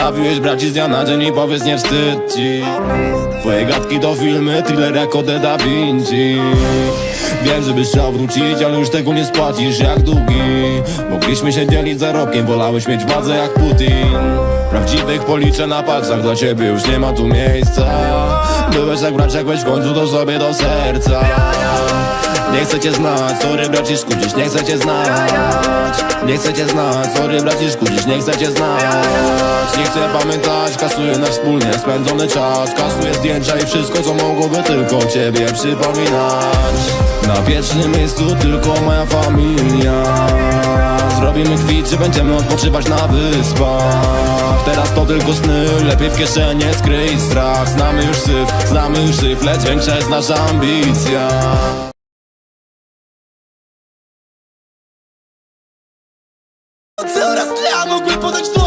Zrobiłeś braci z dnia na dzień i powiedz nie wstyd ci Twoje gadki to filmy, thriller jak Ode Da Vinci. Wiem, żebyś chciał wrócić, ale już tego nie spłacisz jak długi. Mogliśmy się dzielić zarobkiem, wolałeś mieć władzę jak Putin. Prawdziwych policzę na palcach, dla ciebie już nie ma tu miejsca. Byłeś jak brat, czekłeś w końcu to sobie do serca. Nie chcę cię znać, sorry braciszku, dziś nie chcę cię znać Nie chcę cię znać, sorry braciszku, dziś nie chcę cię znać. Nie chcę pamiętać, kasuję na wspólnie spędzony czas. Kasuję zdjęcia i wszystko co mogłoby tylko ciebie przypominać. Na pierwszym miejscu tylko moja familia. Zrobimy kwit, czy będziemy odpoczywać na wyspach. Teraz to tylko sny, lepiej w kieszeni skryj strach. Znamy już syf, znamy już syf, lecz większa jest nasza ambicja Brasileiro, grupo de